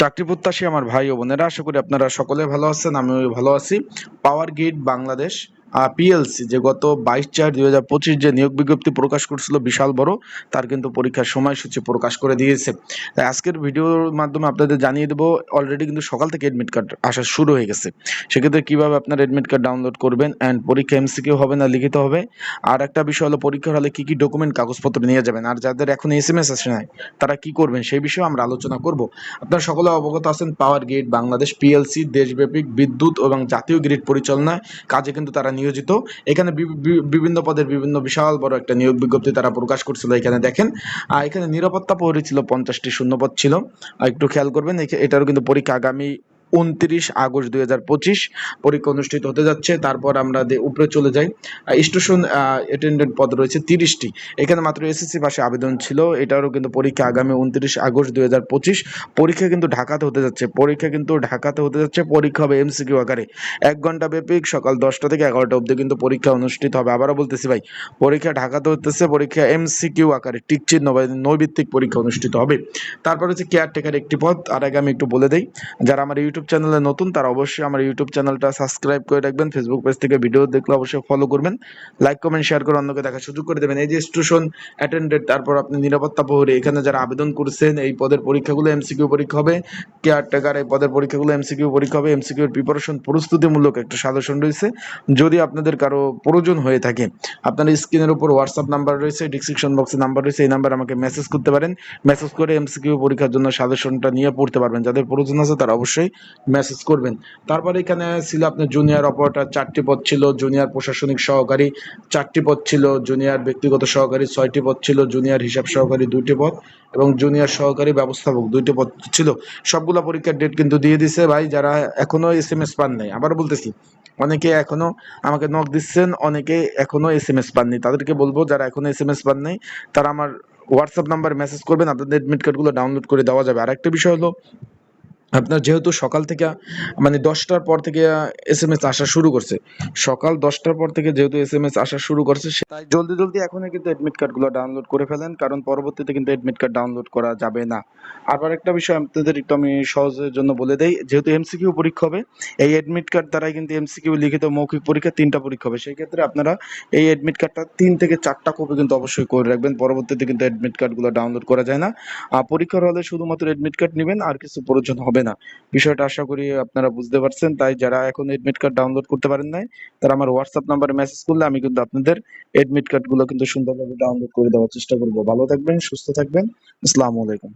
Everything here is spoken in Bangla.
চাকরি প্রত্যাশী আমার ভাই ও বোনেরা, আশা করি আপনারা সকলে ভালো আছেন, আমিও ভালো আছি। পাওয়ার গ্রিড বাংলাদেশ পিএলসি যে গত বাইশ চার দুই হাজার পঁচিশ যে নিয়োগ বিজ্ঞপ্তি প্রকাশ করছিল বিশাল বড়, তার কিন্তু পরীক্ষার সময়সূচি প্রকাশ করে দিয়েছে। তাই আজকের ভিডিওর মাধ্যমে আপনাদের জানিয়ে দেবো অলরেডি কিন্তু সকাল থেকে এডমিট কার্ড আসা শুরু হয়ে গেছে। সেক্ষেত্রে কীভাবে আপনার এডমিট কার্ড ডাউনলোড করবেন অ্যান্ড পরীক্ষা এমসিকিউ হবে না লিখিত হবে? আর একটা বিষয় হলো, পরীক্ষার হলে কী কী ডকুমেন্ট কাগজপত্র নিয়ে যাবেন? আর যাদের এখন এস এম এস আসে নাই, তারা কি করবেন? সেই বিষয়ে আমরা আলোচনা করব। আপনারা সকলে অবগত আছেন পাওয়ার গ্রিড বাংলাদেশ পিএলসি দেশব্যাপী বিদ্যুৎ এবং জাতীয় গ্রিড পরিচালনায় কাজে কিন্তু তারা নিয়োজিত। এখানে বিভিন্ন পদের বিভিন্ন বিশাল বড় একটা নিয়োগ বিজ্ঞপ্তি তারা প্রকাশ করছিল এখানে দেখেন। আর এখানে নিরাপত্তা প্রহরী ছিল পঞ্চাশটি শূন্যপদ ছিল। একটু খেয়াল করবেন এটারও কিন্তু পরীক্ষা আগামী উনত্রিশ আগস্ট দুই হাজার পঁচিশ পরীক্ষা অনুষ্ঠিত হতে যাচ্ছে। তারপর আমরা উপরে চলে যাই। স্টেশন অ্যাটেন্ডেন্ট পদ রয়েছে তিরিশটি। এখানে মাত্র এসএসসি পাশে আবেদন ছিল। এটারও কিন্তু পরীক্ষা আগামী উনত্রিশ আগস্ট দুই হাজার পঁচিশ। পরীক্ষা কিন্তু ঢাকাতে হতে যাচ্ছে। পরীক্ষা কিন্তু ঢাকাতে হতে যাচ্ছে। পরীক্ষা হবে এমসিকিউ আকারে। এক ঘণ্টা ব্যাপী সকাল দশটা থেকে এগারোটা অবধি কিন্তু পরীক্ষা অনুষ্ঠিত হবে। আবারও বলতেছি ভাই, পরীক্ষা ঢাকাতে হতেছে। পরীক্ষা এমসিকিউ আকারে টিক চিহ্ন নৈভিত্তিক পরীক্ষা অনুষ্ঠিত হবে। তারপর হচ্ছে কেয়ারটেকার একটি পদ। আর আগে আমি একটু বলে দিই, যারা আমার ইউটিউব চ্যানেলে নতুন, তারা অবশ্যই আমার ইউটিউব চ্যানেলটা সাবস্ক্রাইব করে রাখবেন। ফেসবুক পেজ থেকে ভিডিও দেখলে অবশ্যই ফলো করবেন। লাইক কমেন্ট শেয়ার করে অন্যকে দেখার সুযোগ করে দেবেন। এই যে স্টেশন অ্যাটেন্ডেড তারপর আপনি নিরাপত্তা প্রহরী, এখানে যারা আবেদন করছেন, এই পদের পরীক্ষাগুলো এমসিকিউ পরীক্ষা হবে। কেয়ারটেকার এই পদের পরীক্ষাগুলো এমসিকিউ পরীক্ষা হবে। এমসিকিউর প্রিপারেশন প্রস্তুতিমূলক একটা সাজেশন রয়েছে। যদি আপনাদের কারও প্রয়োজন হয়ে থাকে, আপনার স্ক্রিনের উপর হোয়াটসঅ্যাপ নাম্বার রয়েছে ডিসক্রিপশন বক্সে নাম্বার রয়েছে, এই নাম্বার আমাকে মেসেজ করতে পারেন। মেসেজ করে এমসিকিউ পরীক্ষার জন্য সাজেশনটা নিয়ে পড়তে পারবেন। যাদের প্রয়োজন আছে, তারা অবশ্যই মেসেজ করবেন। তারপরে এখানে ছিল আপনার জুনিয়র অপারেটর চারটি পদ ছিল জুনিয়র প্রশাসনিক সহকারী, চারটি পদ ছিল জুনিয়র ব্যক্তিগত সহকারী, ছয়টি পদ ছিল জুনিয়র হিসাব সহকারী দুইটি পদ এবং জুনিয়র সহকারী ব্যবস্থাপক দুইটি পদ ছিল। সবগুলো পরীক্ষার ডেট কিন্তু দিয়ে দিছে ভাই, যারা এখনও এস এম এস পান নাই। আবার বলতেছি, অনেকে এখনও আমাকে নক দিচ্ছেন, অনেকে এখনও এস এম এস পাননি তাদেরকে বলব, যারা এখনও এস এম এস পান নাই, তারা আমার হোয়াটসঅ্যাপ নাম্বারে মেসেজ করবেন, আপনাদের এডমিট কার্ডগুলো ডাউনলোড করে দেওয়া যাবে। আর একটা বিষয় হলো আপনার যেহেতু সকাল থেকে মানে দশটার পর থেকে এস এম এস আসা শুরু করছে। সকাল দশটার পর থেকে যেহেতু এস এম এস আসা শুরু করছে তাই জলদি জলদি এখনই কিন্তু এডমিট কার্ডগুলো ডাউনলোড করে ফেলেন, কারণ পরবর্তীতে কিন্তু এডমিট কার্ড ডাউনলোড করা যাবে না। আবার একটা বিষয় আপনাদের একটু আমি সহজের জন্য বলে দেই, যেহেতু এমসিকিউ পরীক্ষা হবে, এই এডমিট কার্ড দ্বারাই কিন্তু এমসিকিউ লিখিত মৌখিক পরীক্ষা তিনটা পরীক্ষা হবে। সেই ক্ষেত্রে আপনারা এই এডমিট কার্ডটা তিন থেকে চারটা কপি কিন্তু অবশ্যই করে রাখবেন, পরবর্তীতে কিন্তু এডমিট কার্ডগুলো ডাউনলোড করা যায় না। আর পরীক্ষার হলে শুধুমাত্র এডমিট কার্ড নেবেন, আর কিছু প্রয়োজন হবে না। বিষয়টা আশা করি আপনারা বুঝতে পারছেন। তাই যারা এখন এডমিট কার্ড ডাউনলোড করতে পারেন নাই, তারা আমার হোয়াটসঅ্যাপ নাম্বারে মেসেজ করলে আমি কিন্তু আপনাদের এডমিট কার্ডগুলো কিন্তু সুন্দরভাবে ডাউনলোড করে দেওয়ার চেষ্টা করব। ভালো থাকবেন, সুস্থ থাকবেন। আসসালামু আলাইকুম।